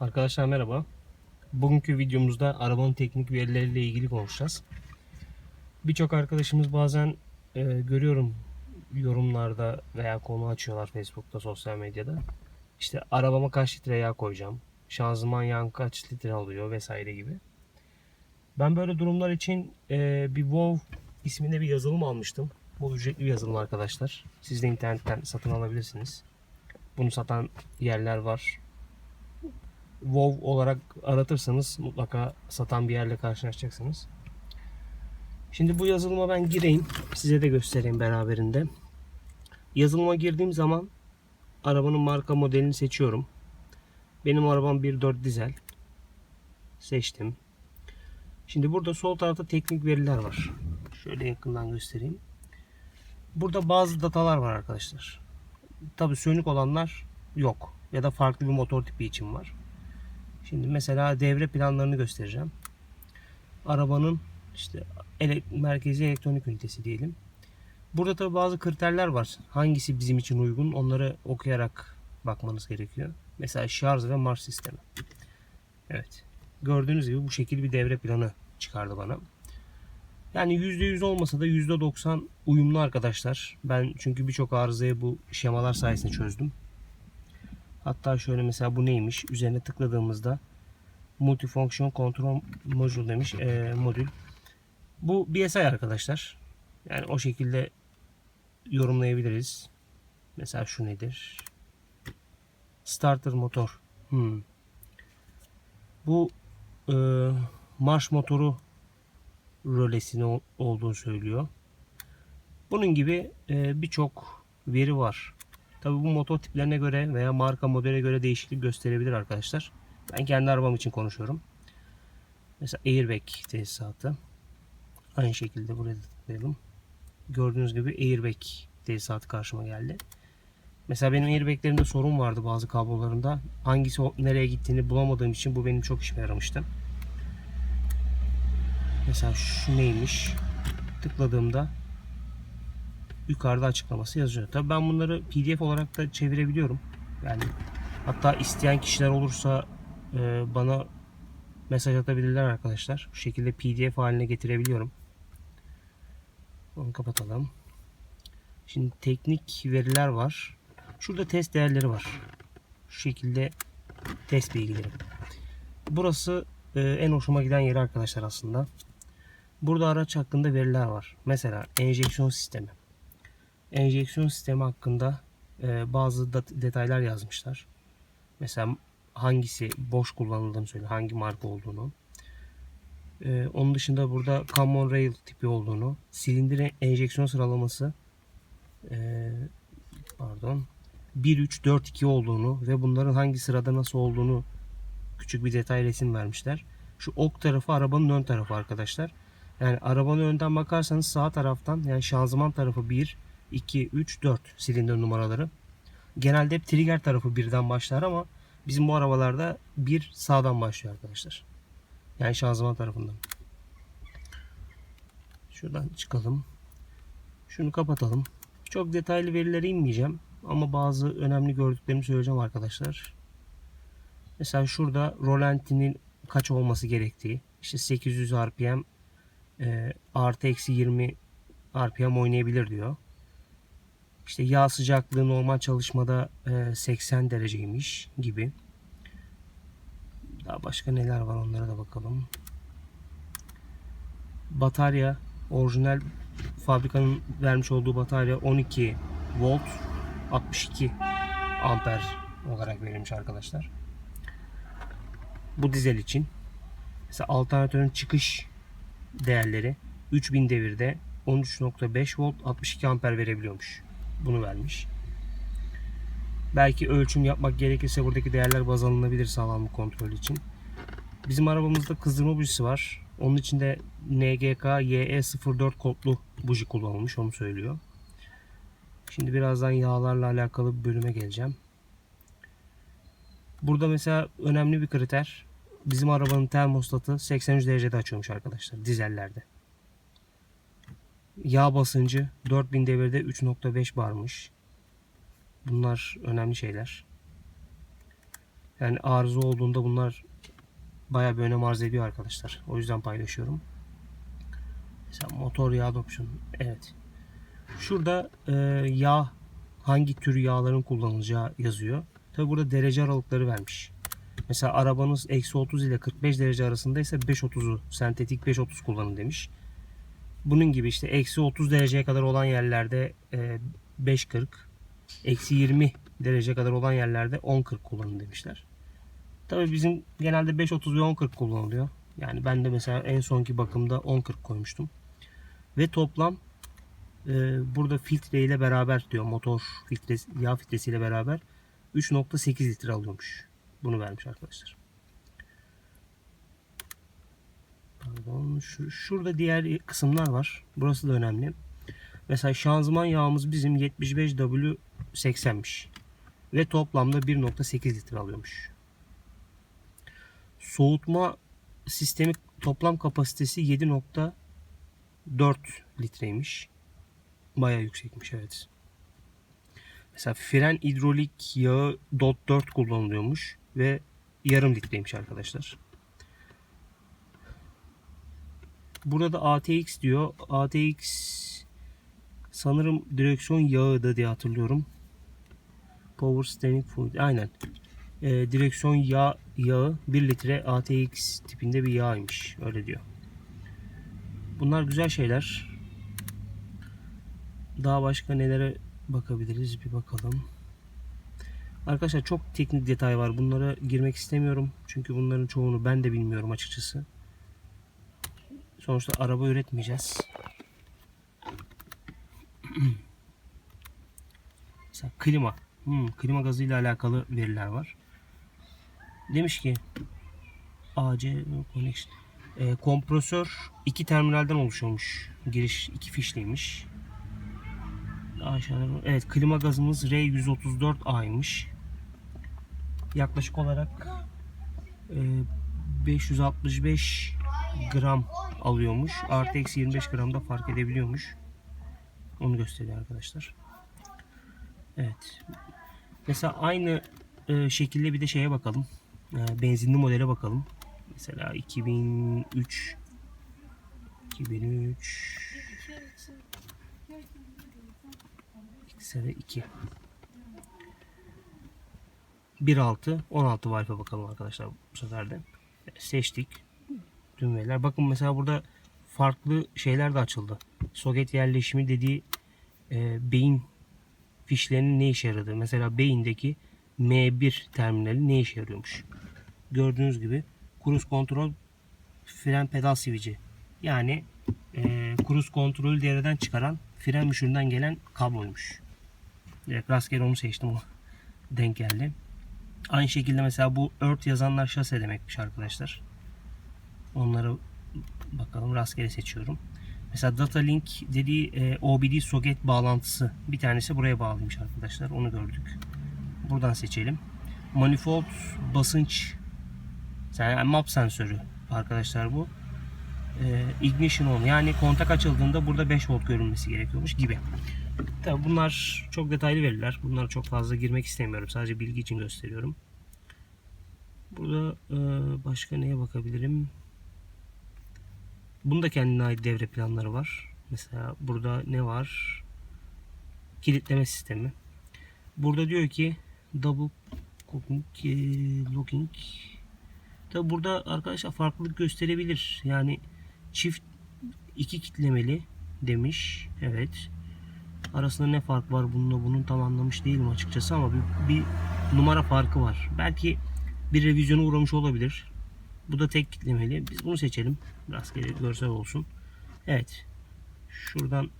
Arkadaşlar merhaba. Bugünkü videomuzda arabanın teknik verileriyle ilgili konuşacağız. Birçok arkadaşımız bazen e, görüyorum yorumlarda veya konu açıyorlar Facebook'ta, sosyal medyada. İşte arabama kaç litre yağ koyacağım, şanzıman yağın kaç litre alıyor vesaire gibi. Ben böyle durumlar için e, bir WoW isminde bir yazılım almıştım. Bu ücretli bir yazılım arkadaşlar. Siz de internetten satın alabilirsiniz. Bunu satan yerler var. WoW olarak aratırsanız mutlaka satan bir yerle karşılaşacaksınız. Şimdi bu yazılıma ben gireyim. Size de göstereyim beraberinde. Yazılıma girdiğim zaman arabanın marka modelini seçiyorum. Benim arabam 1.4 dizel. Seçtim. Şimdi burada sol tarafta teknik veriler var. Şöyle yakından göstereyim. Burada bazı datalar var arkadaşlar. Tabi sönük olanlar yok. Ya da farklı bir motor tipi için var. Şimdi mesela devre planlarını göstereceğim. Arabanın işte ele- merkezi elektronik ünitesi diyelim. Burada tabi bazı kriterler var. Hangisi bizim için uygun onları okuyarak bakmanız gerekiyor. Mesela şarj ve marş sistemi. Evet. Gördüğünüz gibi bu şekilde bir devre planı çıkardı bana. Yani %100 olmasa da %90 uyumlu arkadaşlar. Ben çünkü birçok arızayı bu şemalar sayesinde çözdüm. Hatta şöyle mesela bu neymiş? Üzerine tıkladığımızda Multifunction Control Module demiş eee, modül. Bu BSI arkadaşlar. Yani o şekilde yorumlayabiliriz. Mesela şu nedir? Starter motor. Hmm. Bu eee, marş motoru rölesini ol- olduğunu söylüyor. Bunun gibi eee, birçok veri var. Tabii bu motor tiplerine göre veya marka modele göre değişiklik gösterebilir arkadaşlar. Ben kendi arabam için konuşuyorum. Mesela airbag tesisatı. Aynı şekilde buraya tıklayalım. Gördüğünüz gibi airbag tesisatı karşıma geldi. Mesela benim airbaglerimde sorun vardı bazı kablolarında. Hangisi nereye gittiğini bulamadığım için bu benim çok işime yaramıştı. Mesela şu neymiş? Tıkladığımda yukarıda açıklaması yazıyor. Tabii ben bunları PDF olarak da çevirebiliyorum. Yani hatta isteyen kişiler olursa e, bana mesaj atabilirler arkadaşlar. Bu şekilde PDF haline getirebiliyorum. Onu kapatalım. Şimdi teknik veriler var. Şurada test değerleri var. Şu şekilde test bilgileri. Burası e, en hoşuma giden yeri arkadaşlar aslında. Burada araç hakkında veriler var. Mesela enjeksiyon sistemi enjeksiyon sistemi hakkında e, bazı detaylar yazmışlar. Mesela hangisi boş kullanıldığını söylüyor, hangi marka olduğunu. E, onun dışında burada Common Rail tipi olduğunu, silindir enjeksiyon sıralaması e, pardon 1-3-4-2 olduğunu ve bunların hangi sırada nasıl olduğunu küçük bir detay resim vermişler. Şu ok tarafı arabanın ön tarafı arkadaşlar. Yani arabanın önden bakarsanız sağ taraftan yani şanzıman tarafı 1, 2, 3, 4 silindir numaraları. Genelde hep trigger tarafı birden başlar ama bizim bu arabalarda bir sağdan başlıyor arkadaşlar. Yani şanzıman tarafından. Şuradan çıkalım. Şunu kapatalım. Çok detaylı verilere inmeyeceğim. Ama bazı önemli gördüklerimi söyleyeceğim arkadaşlar. Mesela şurada rolantinin kaç olması gerektiği. İşte 800 RPM e, artı eksi 20 RPM oynayabilir diyor. İşte yağ sıcaklığı normal çalışmada e, 80 dereceymiş gibi. Daha başka neler var onlara da bakalım. Batarya orijinal fabrikanın vermiş olduğu batarya 12 volt 62 amper olarak verilmiş arkadaşlar. Bu dizel için. Mesela alternatörün çıkış değerleri 3000 devirde 13.5 volt 62 amper verebiliyormuş. Bunu vermiş. Belki ölçüm yapmak gerekirse buradaki değerler baz alınabilir sağlamlık kontrolü için. Bizim arabamızda kızdırma bujisi var. Onun için de NGK YE04 kodlu buji kullanılmış onu söylüyor. Şimdi birazdan yağlarla alakalı bir bölüme geleceğim. Burada mesela önemli bir kriter. Bizim arabanın termostatı 83 derecede açıyormuş arkadaşlar dizellerde. Yağ basıncı 4000 devirde 3.5 barmış. Bunlar önemli şeyler. Yani arıza olduğunda bunlar bayağı bir önem arz ediyor arkadaşlar. O yüzden paylaşıyorum. Mesela motor yağ option. Evet. Şurada e, yağ hangi tür yağların kullanılacağı yazıyor. Tabi burada derece aralıkları vermiş. Mesela arabanız eksi 30 ile 45 derece arasındaysa 5.30'u sentetik 5.30 kullanın demiş. Bunun gibi işte eksi 30 dereceye kadar olan yerlerde e, 5.40 eksi 20 derece kadar olan yerlerde 10.40 kullanın demişler. Tabi bizim genelde 5.30 ve 10.40 kullanılıyor. Yani ben de mesela en sonki bakımda 10.40 koymuştum. Ve toplam e, burada filtre ile beraber diyor motor filtresi, yağ filtresiyle beraber 3.8 litre alıyormuş. Bunu vermiş arkadaşlar. Pardon. Şu, şurada diğer kısımlar var. Burası da önemli. Mesela şanzıman yağımız bizim 75W80'miş. Ve toplamda 1.8 litre alıyormuş. Soğutma sistemi toplam kapasitesi 7.4 litreymiş. Bayağı yüksekmiş evet. Mesela fren hidrolik yağı DOT 4 kullanılıyormuş ve yarım litreymiş arkadaşlar. Burada da ATX diyor. ATX sanırım direksiyon yağı da diye hatırlıyorum. Power Steering Fluid. Aynen. Ee, direksiyon yağ yağı 1 litre ATX tipinde bir yağymış. Öyle diyor. Bunlar güzel şeyler. Daha başka nelere bakabiliriz bir bakalım. Arkadaşlar çok teknik detay var. Bunlara girmek istemiyorum. Çünkü bunların çoğunu ben de bilmiyorum açıkçası. Sonuçta araba üretmeyeceğiz. Mesela klima. Hmm, klima gazıyla alakalı veriler var. Demiş ki AC connection. E, kompresör iki terminalden oluşuyormuş. Giriş iki fişliymiş. Aşağıda, evet klima gazımız R134A'ymış. Yaklaşık olarak e, 565 gram alıyormuş. Artı eksi 25 gram da fark edebiliyormuş. Onu gösteriyor arkadaşlar. Evet. Mesela aynı e, şekilde bir de şeye bakalım. E, benzinli modele bakalım. Mesela 2003 2003 sene 2 1.6 16 valve bakalım arkadaşlar bu sefer de. Seçtik. Düğmeler. Bakın mesela burada farklı şeyler de açıldı. Soket yerleşimi dediği e, beyin fişlerinin ne işe yaradığı. Mesela beyindeki M1 terminali ne işe yarıyormuş. Gördüğünüz gibi cruise kontrol fren pedal sivici. Yani e, cruise kontrolü devreden çıkaran fren müşüründen gelen kabloymuş. Direkt rastgele onu seçtim o denk geldi. Aynı şekilde mesela bu Earth yazanlar şase demekmiş arkadaşlar. Onları bakalım rastgele seçiyorum. Mesela data link dediği e, OBD soket bağlantısı. Bir tanesi buraya bağlıymış arkadaşlar. Onu gördük. Buradan seçelim. Manifold basınç yani map sensörü arkadaşlar bu. E, ignition on yani kontak açıldığında burada 5 volt görünmesi gerekiyormuş gibi. Tabi bunlar çok detaylı veriler. Bunlara çok fazla girmek istemiyorum. Sadece bilgi için gösteriyorum. Burada e, başka neye bakabilirim? Bunda kendine ait devre planları var. Mesela burada ne var? Kilitleme sistemi. Burada diyor ki double locking. Tabi burada arkadaşlar farklılık gösterebilir. Yani çift iki kitlemeli demiş. Evet. Arasında ne fark var bununla bunun tam anlamış değilim açıkçası ama bir, bir numara farkı var. Belki bir revizyona uğramış olabilir. Bu da tek kitlemeli. Biz bunu seçelim. Rastgele görsel olsun. Evet. Şuradan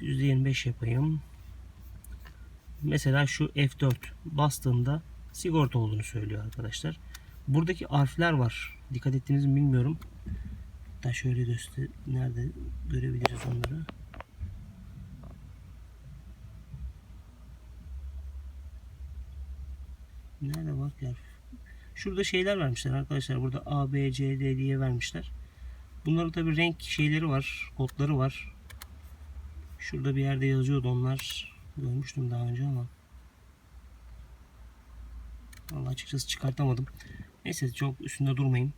%25 yapayım. Mesela şu F4 bastığında sigorta olduğunu söylüyor arkadaşlar. Buradaki harfler var. Dikkat ettiniz mi bilmiyorum. Hatta şöyle göster nerede görebiliriz onları. Nerede var ya? Şurada şeyler vermişler arkadaşlar. Burada A, B, C, D diye vermişler. Bunların tabi renk şeyleri var. Kodları var. Şurada bir yerde yazıyordu onlar. Görmüştüm daha önce ama. Vallahi açıkçası çıkartamadım. Neyse çok üstünde durmayın.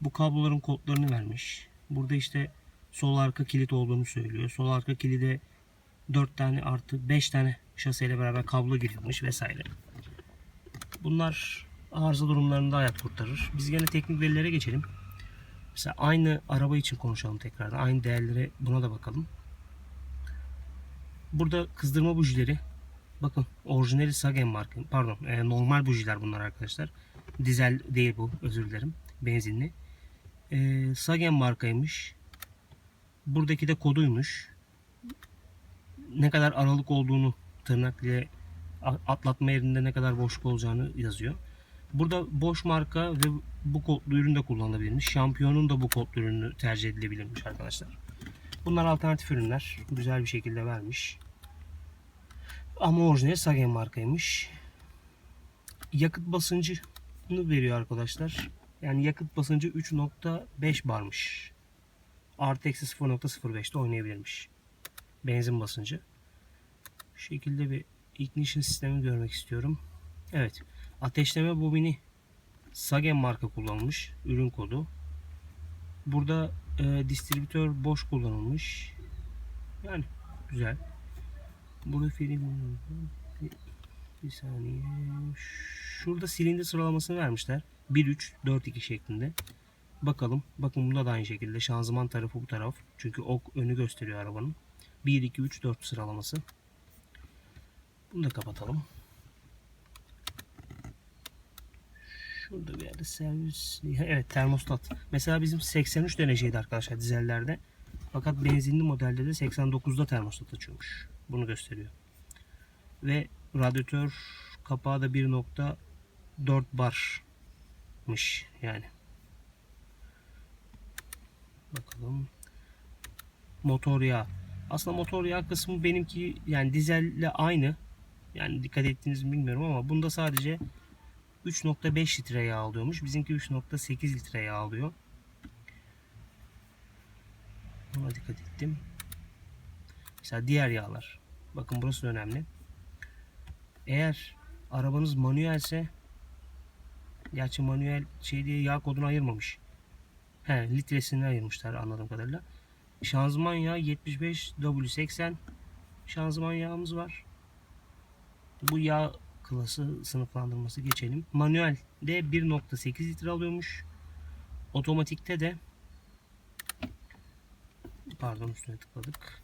Bu kabloların kodlarını vermiş. Burada işte sol arka kilit olduğunu söylüyor. Sol arka kilide 4 tane artı 5 tane şaseyle beraber kablo girilmiş vesaire. Bunlar arıza durumlarında hayat kurtarır. Biz gene teknik verilere geçelim. Mesela aynı araba için konuşalım tekrardan. Aynı değerlere buna da bakalım. Burada kızdırma bujileri bakın orijinali Sagen marka pardon e, normal bujiler bunlar arkadaşlar. Dizel değil bu özür dilerim. Benzinli. E, Sagen markaymış. Buradaki de koduymuş. Ne kadar aralık olduğunu tırnak ile atlatma yerinde ne kadar boşluk olacağını yazıyor. Burada boş marka ve bu kodlu ürün de kullanılabilirmiş. Şampiyonun da bu kodlu ürünü tercih edilebilirmiş arkadaşlar. Bunlar alternatif ürünler. Güzel bir şekilde vermiş. Ama orijinali Sagen markaymış. Yakıt basıncını veriyor arkadaşlar. Yani yakıt basıncı 3.5 barmış. Artı eksi 0.05'te oynayabilirmiş. Benzin basıncı. Bu şekilde bir ignition sistemi görmek istiyorum. Evet. Ateşleme bobini Sagen marka kullanılmış. Ürün kodu. Burada e, distribütör boş kullanılmış. Yani güzel. Burada film bir, saniye. Şurada silindir sıralamasını vermişler. 1 3 4 2 şeklinde. Bakalım. Bakın bunda da aynı şekilde. Şanzıman tarafı bu taraf. Çünkü ok önü gösteriyor arabanın. 1 2 3 4 sıralaması. Bunu da kapatalım. Şurada bir yerde servis. Evet termostat. Mesela bizim 83 dereceydi arkadaşlar dizellerde. Fakat benzinli modelde de 89'da termostat açıyormuş. Bunu gösteriyor. Ve radyatör kapağı da 1.4 barmış yani. Bakalım. Motor yağı. Aslında motor yağı kısmı benimki yani dizelle aynı. Yani dikkat ettiğinizi mi bilmiyorum ama bunda sadece 3.5 litre yağ alıyormuş. Bizimki 3.8 litre yağ alıyor. Buna dikkat ettim. Mesela diğer yağlar. Bakın burası önemli. Eğer arabanız manuelse gerçi manuel şey diye yağ kodunu ayırmamış. He, litresini ayırmışlar anladığım kadarıyla. Şanzıman yağı 75 W80 şanzıman yağımız var. Bu yağ klası sınıflandırması geçelim. Manuel de 1.8 litre alıyormuş. Otomatikte de pardon üstüne tıkladık.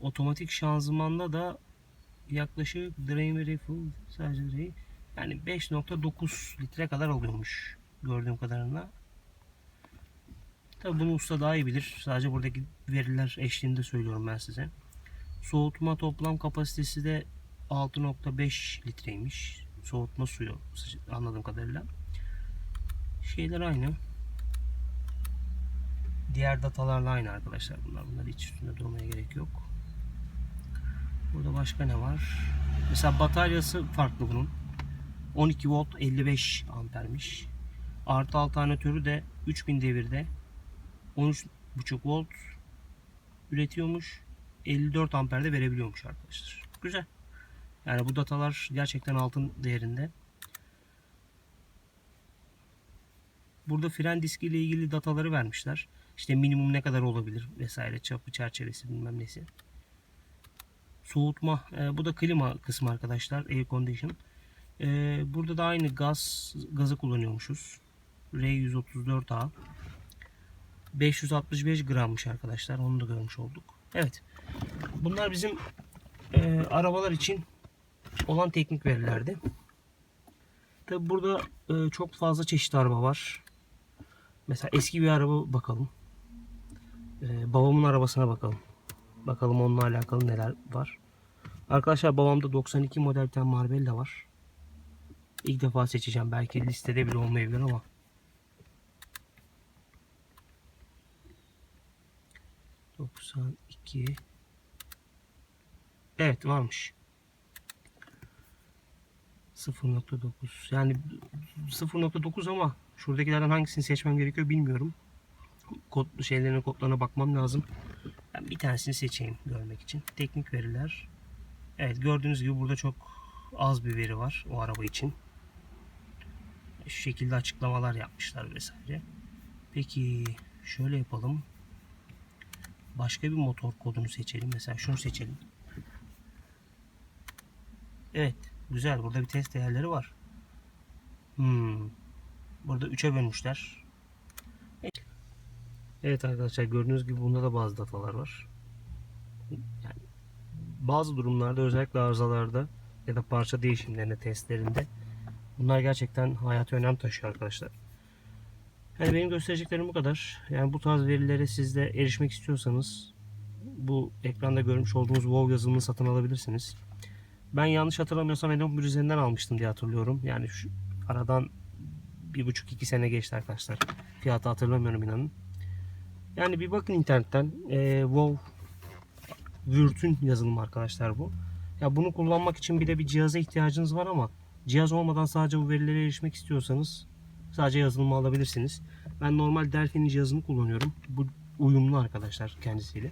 Otomatik şanzımanda da yaklaşık drain ve refill sadece drain yani 5.9 litre kadar alıyormuş gördüğüm kadarıyla. Tabi bunu usta daha iyi bilir. Sadece buradaki veriler eşliğinde söylüyorum ben size. Soğutma toplam kapasitesi de 6.5 litreymiş. Soğutma suyu anladığım kadarıyla. Şeyler aynı. Diğer datalarla aynı arkadaşlar bunlar. Bunlar hiç üstünde durmaya gerek yok. Burada başka ne var? Mesela bataryası farklı bunun. 12 volt 55 ampermiş. Artı alternatörü de 3000 devirde 13.5 volt üretiyormuş. 54 amperde verebiliyormuş arkadaşlar. Güzel. Yani bu datalar gerçekten altın değerinde. Burada fren diski ile ilgili dataları vermişler. İşte minimum ne kadar olabilir vesaire çapı çerçevesi bilmem nesi. Soğutma. E, bu da klima kısmı arkadaşlar. Air condition. E, burada da aynı gaz gazı kullanıyormuşuz. R134A. 565 grammış arkadaşlar. Onu da görmüş olduk. Evet. Bunlar bizim e, arabalar için olan teknik verilerdi. Tabi burada e, çok fazla çeşit araba var. Mesela eski bir araba bakalım. E, babamın arabasına bakalım. Bakalım onunla alakalı neler var. Arkadaşlar babamda 92 model bir tane Marbella var. İlk defa seçeceğim. Belki listede bile olmayabilir ama. Doksan iki. Evet varmış. 0.9 yani 0.9 ama şuradakilerden hangisini seçmem gerekiyor bilmiyorum. Kod şeylerine kodlarına bakmam lazım. Ben bir tanesini seçeyim görmek için. Teknik veriler. Evet gördüğünüz gibi burada çok az bir veri var o araba için. Şu şekilde açıklamalar yapmışlar vesaire. Peki şöyle yapalım. Başka bir motor kodunu seçelim. Mesela şunu seçelim. Evet. Güzel. Burada bir test değerleri var. Hmm. Burada 3'e bölmüşler. Evet arkadaşlar gördüğünüz gibi bunda da bazı datalar var. Yani bazı durumlarda özellikle arızalarda ya da parça değişimlerinde testlerinde bunlar gerçekten hayati önem taşıyor arkadaşlar. Yani benim göstereceklerim bu kadar. Yani bu tarz verilere siz de erişmek istiyorsanız bu ekranda görmüş olduğunuz WoW yazılımını satın alabilirsiniz. Ben yanlış hatırlamıyorsam Adobe üzerinden almıştım diye hatırlıyorum. Yani şu aradan bir buçuk iki sene geçti arkadaşlar. Fiyatı hatırlamıyorum inanın. Yani bir bakın internetten. Ee, WoW Word'ün yazılımı arkadaşlar bu. Ya bunu kullanmak için bir de bir cihaza ihtiyacınız var ama cihaz olmadan sadece bu verilere erişmek istiyorsanız sadece yazılımı alabilirsiniz. Ben normal Delphi'nin cihazını kullanıyorum. Bu uyumlu arkadaşlar kendisiyle.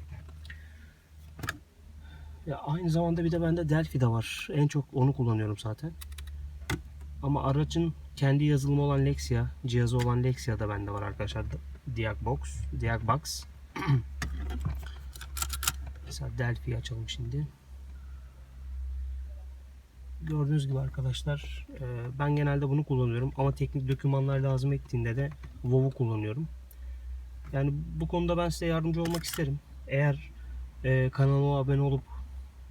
Ya aynı zamanda bir de bende Delphi de var. En çok onu kullanıyorum zaten. Ama aracın kendi yazılımı olan Lexia, cihazı olan Lexia da bende var arkadaşlar. Diagbox, Diagbox. Mesela Delphi'yi açalım şimdi. Gördüğünüz gibi arkadaşlar e, ben genelde bunu kullanıyorum ama teknik dokümanlar lazım ettiğinde de WoW'u kullanıyorum. Yani bu konuda ben size yardımcı olmak isterim. Eğer e, kanalıma abone olup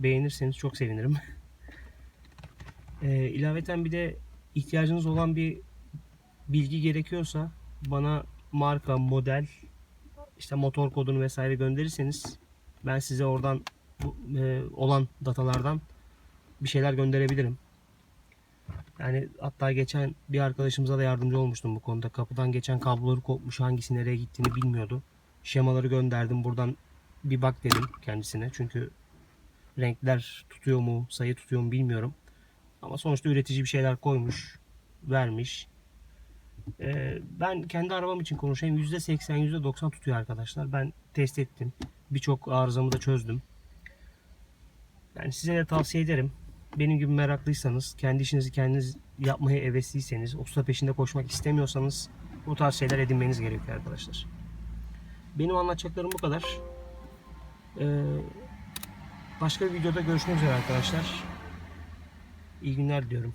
beğenirseniz çok sevinirim. e, ilaveten bir de ihtiyacınız olan bir bilgi gerekiyorsa bana marka, model, işte motor kodunu vesaire gönderirseniz ben size oradan e, olan datalardan bir şeyler gönderebilirim. Yani hatta geçen bir arkadaşımıza da yardımcı olmuştum bu konuda. Kapıdan geçen kabloları kopmuş, hangisi nereye gittiğini bilmiyordu. Şemaları gönderdim. Buradan bir bak dedim kendisine. Çünkü renkler tutuyor mu, sayı tutuyor mu bilmiyorum. Ama sonuçta üretici bir şeyler koymuş, vermiş. Ee, ben kendi arabam için konuşayım. %80, %90 tutuyor arkadaşlar. Ben test ettim. Birçok arızamı da çözdüm. Yani size de tavsiye ederim. Benim gibi meraklıysanız, kendi işinizi kendiniz yapmaya hevesliyseniz, usta peşinde koşmak istemiyorsanız bu tarz şeyler edinmeniz gerekiyor arkadaşlar. Benim anlatacaklarım bu kadar. Ee, başka bir videoda görüşmek üzere arkadaşlar. İyi günler diliyorum.